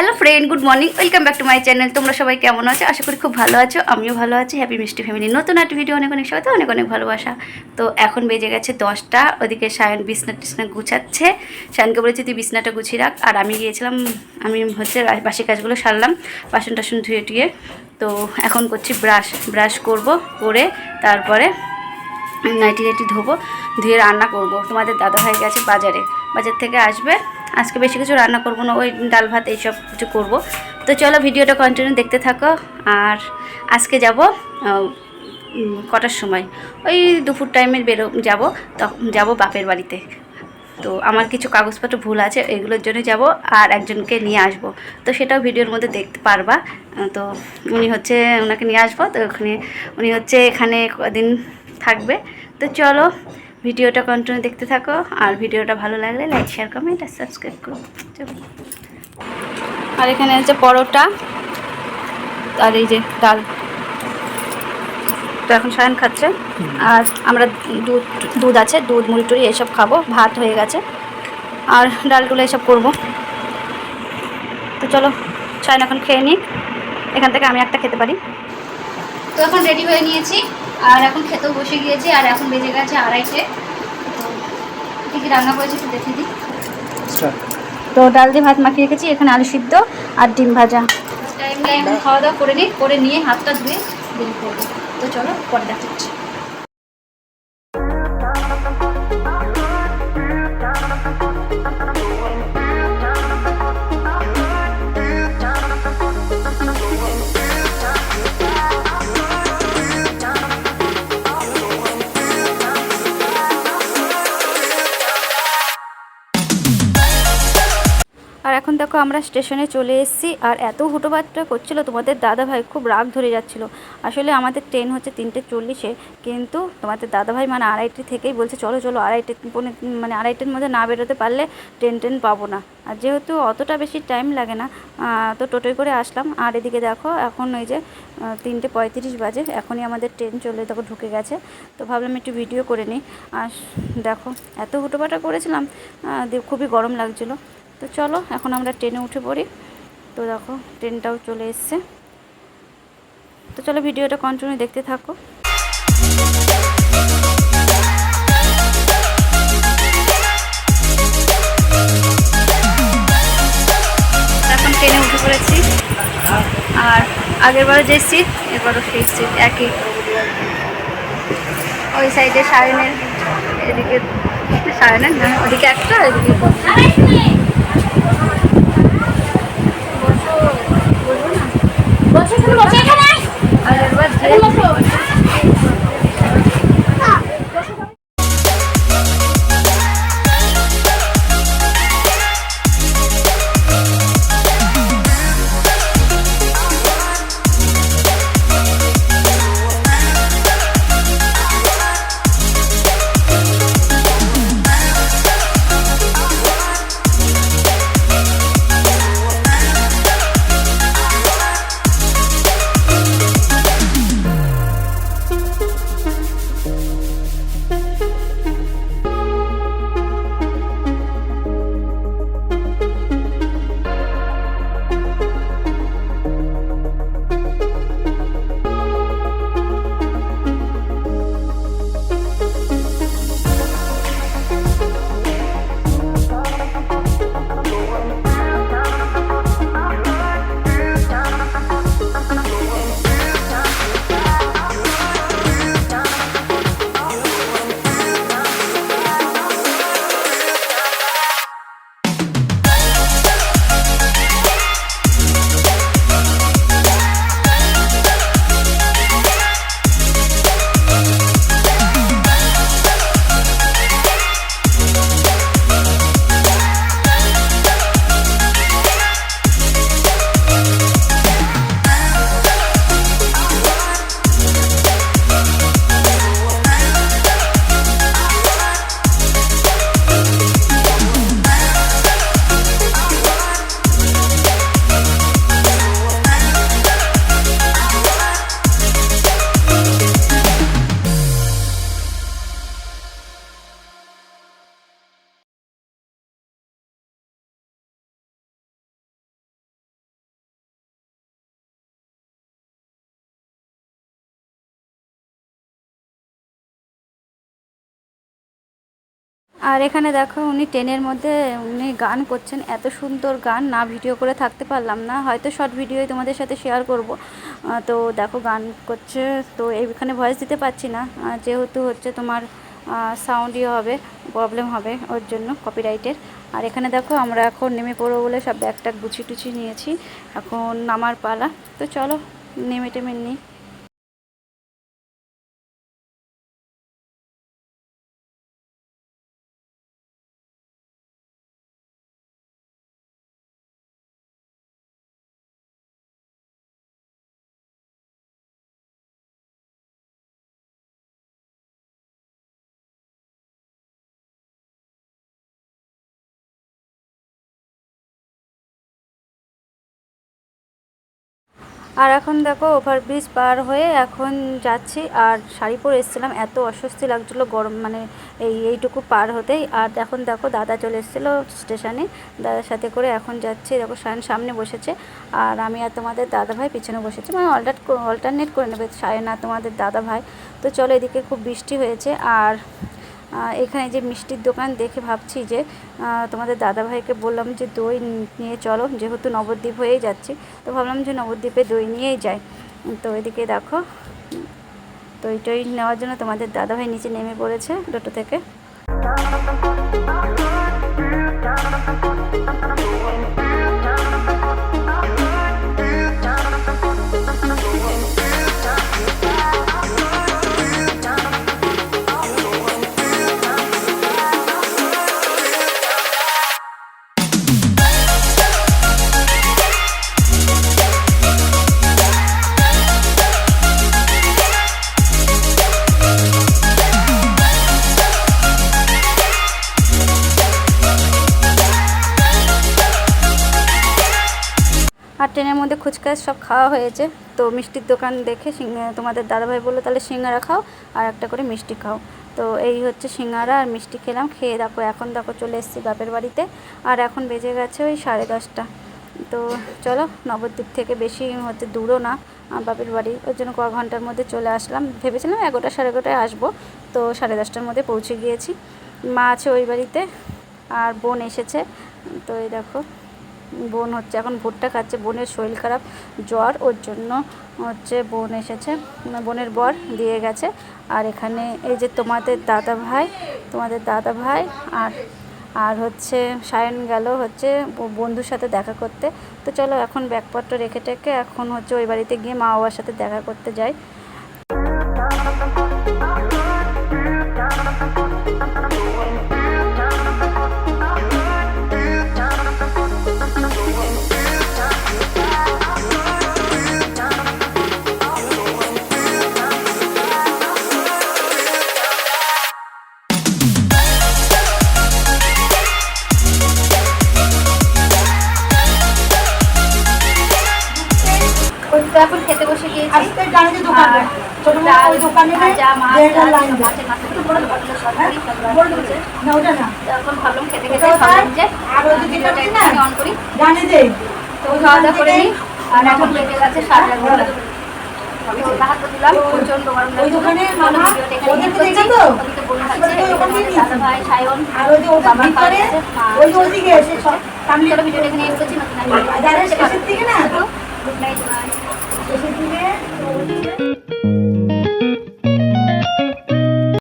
Hello friend, good morning, welcome back to my channel. তোমরা সবাই কেমন আছো? আশা করি খুব ভালো আছো, আমিও ভালো আছি। হ্যাপি মিষ্টি ফ্যামিলি নতুন একটা ভিডিও অনেক অনেক সাথে অনেক অনেক ভালোবাসা। তো এখন বেজে গেছে দশটা, ওদিকে সায়ন বিছনা টিছনা গুছাচ্ছে। সায়নকে বলেছি, তুই বিছনাটা গুছিয়ে রাখ। আর আমি গিয়েছিলাম, আমি হচ্ছে বাসি কাজগুলো সারলাম, বাসন টাসন ধুয়ে টুয়ে। তো এখন করছি ব্রাশ ব্রাশ করব, করে তারপরে নাইটি নাইটি ধোবো, ধুয়ে রান্না করব। তোমাদের দাদা ভাই গেছে বাজারে। বাজার থেকে আসবে আজকে বেশি কিছু রান্না করব না, ওই ডাল ভাত এইসব কিছু করব। তো চলো ভিডিওটা কন্টিনিউ দেখতে থাকো, আর আজকে যাব কটার সময়? ওই দুপুর টাইমে বেরো, যাব তখন যাব বাপের বাড়িতে। তো আমার কিছু কাগজপত্র ভুল আছে, এগুলোর জন্য যাব, আর একজনকে নিয়ে আসব। তো সেটাও ভিডিওর মধ্যে দেখতে পারবা। তো উনি হচ্ছে, ওনাকে নিয়ে আসব, তো ওখানে, উনি হচ্ছে এখানে কদিন থাকবে। তো চলো ভিডিওটা কন্টিনিউ দেখতে থাকো, আর ভিডিওটা ভালো লাগলে লাইক শেয়ার কমেন্ট আর সাবস্ক্রাইব করো। আর এখানে হচ্ছে পরোটা, আর এই যে ডাল। তো এখন সায়ন খাচ্ছে। আর আমরা দুধ দুধ আছে, দুধ মুড়ি টুড়ি এসব খাব, ভাত হয়ে গেছে। আর ডালগুলো এসব করব। তো চলো, সায়ন এখন খেয়ে নিক। এখান থেকে আমি একটা খেতে পারি। তো এখন রেডি হয়ে নিয়েছি। আর এখন খেতেও বসে গিয়েছি আর এখন বেজে গেছে আড়াইটে। তো কী কী রান্না করেছি একটু দেখে দিই। তো ডাল দিয়ে ভাত মাখিয়ে রেখেছি এখানে আলু সিদ্ধ আর ডিম ভাজা। টাইমটা এখন খাওয়া দাওয়া করে নিই করে নিয়ে হাতটা ধুয়ে বেরিয়ে করব। তো চলো পরে দেখাচ্ছি দেখো আমরা স্টেশনে চলে এসেছি আর এত হুটোপাত্রা করছিল, তোমাদের দাদা ভাই খুব রাগ ধরে যাচ্ছিল। আসলে আমাদের ট্রেন হচ্ছে তিনটে চল্লিশে, কিন্তু তোমাদের দাদা ভাই মানে আড়াইটে থেকেই বলছে, চলো চলো, আড়াইটে পৌনে মানে আড়াইটের মধ্যে না বেরোতে পারলে ট্রেন ট্রেন পাবো না। আর যেহেতু অতটা বেশি টাইম লাগে না তো টোটোয় করে আসলাম। আর এদিকে দেখো, এখন ওই যে তিনটে পঁয়ত্রিশ বাজে, এখনই আমাদের ট্রেন চলে, দেখো, ঢুকে গেছে। তো ভাবলাম একটু ভিডিও করে নিই। আর দেখো, এত হুটোপাটা করেছিলাম খুবই গরম লাগছিল। তো চলো, এখন আমরা ট্রেনে উঠে পড়ি। তো দেখো, ট্রেনটাও চলে এসছে। তো চলো, ভিডিওটা কন্টিনিউ দেখতে থাকো। এখন ট্রেনে উঠে পড়েছি। আর আগেরবারও যে সিট এবারও সেই সিট একই। ওই সাইডে সায়নের, এদিকে সায়নের না, ওদিকে একটা, এদিকে আগেরবার যে আর এখানে দেখো উনি ট্রেনের মধ্যে উনি গান করছেন, এত সুন্দর গান, না ভিডিও করে থাকতে পারলাম না, হয়তো শর্ট ভিডিওই তোমাদের সাথে শেয়ার করব। তো দেখো গান করছে, তো এইখানে ভয়েস দিতে পারছি না যেহেতু হচ্ছে তোমার সাউন্ড ইয়ে হবে প্রবলেম হবে ওর জন্য কপিরাইটের আর এখানে দেখো আমরা এখন নেমে পড়ব বলে সব ব্যাগ ট্যাগ গুছিয়ে টুছিয়ে নিয়েছি, এখন নামার পালা। তো চলো নেমে টেমে নিই। আর এখন দেখো ওভারব্রিজ পার হয়ে এখন যাচ্ছি। আর শাড়ি পরে এসেছিলাম, এত অস্বস্তি লাগছিল গরম মানে এই, এইটুকু পার হতেই। আর এখন দেখো, দাদা চলে এসেছিল স্টেশনে। দাদার সাথে করে এখন যাচ্ছি, দেখো সায়ন সামনে বসেছে। আর আমি আর তোমাদের দাদা ভাই পিছনে বসেছি। মানে অল্টার অল্টারনেট করে নেবে সায়ন আর তোমাদের দাদা ভাই তো চলো এদিকে খুব বৃষ্টি হয়েছে। আর এখানে যে মিষ্টির দোকান দেখে ভাবছি যে তোমাদের দাদাভাইকে বললাম যে দই নিয়ে চলো, যেহেতু নবদ্বীপ হয়েই যাচ্ছি, তো ভাবলাম যে নবদ্বীপে দই নিয়েই যাই। তো এদিকে দেখো তো টই নেওয়ার জন্য তোমাদের দাদাভাই নিচে নেমে পড়েছে দুটো থেকে। মধ্যে ফুচকা সব খাওয়া হয়েছে। তো মিষ্টির দোকান দেখে তোমাদের দাদাভাই বলল, তাহলে সিঙ্গারা খাও আর একটা করে মিষ্টি খাও। তো এই হচ্ছে সিঙ্গারা আর মিষ্টি খেলাম, খেয়ে দেখো, এখন দেখো চলে এসেছি বাপের বাড়িতে। আর এখন বেজে গেছে ওই সাড়ে দশটা। তো চলো, নবদ্বীপ থেকে বেশি হচ্ছে দূরও না বাপের বাড়ি। ওই জন্য ক ঘণ্টার মধ্যে চলে আসলাম। ভেবেছিলাম এগারোটা সাড়ে এগারোটায় আসব। তো সাড়ে দশটার মধ্যে পৌঁছে গিয়েছি। মা আছে ওই বাড়িতে, আর বোন এসেছে। তো এই দেখো বোন হচ্ছে, এখন ভুট্টা খাচ্ছে। বোনের শরীর খারাপ, জ্বর, ওর জন্য হচ্ছে বোন এসেছে, বোনের বর দিয়ে গেছে। আর এখানে এই যে তোমাদের দাদা ভাই, তোমাদের দাদা ভাই আর আর হচ্ছে সায়ন গেল হচ্ছে বন্ধুর সাথে দেখা করতে। তো চলো এখন ব্যাগপত্র রেখে টেকে, এখন হচ্ছে ওই বাড়িতে গিয়ে মা বাবার সাথে দেখা করতে যাই। আজকে জানি যে দোকানে ছোট মা ওই দোকানে ভাজা, মাছ, দেড়টা লাইন। না ওটা না। তো এখন ভাবলাম খেতে খেতে আর ওই যেটা? অন করি। জানি যে তো খাওয়া দাওয়া করে আর এখন লেগে গেছে সাড়ে মামা ভিডিওটা এখানে end ওদেরকে করছি। দেখে তো? ওদিকে বোন আশীর্বাদ খাচ্ছে, করে ওখান এদিকে থেকে দাদা ভাই, সায়ন, আর ওই যে ওদের বাবা ভিতরে খাচ্ছে, মা। ওই যে আছে। ওদিকে এসে সব সামনে চলো ভিডিওটা এখানে end করছি, নতুন 제 중에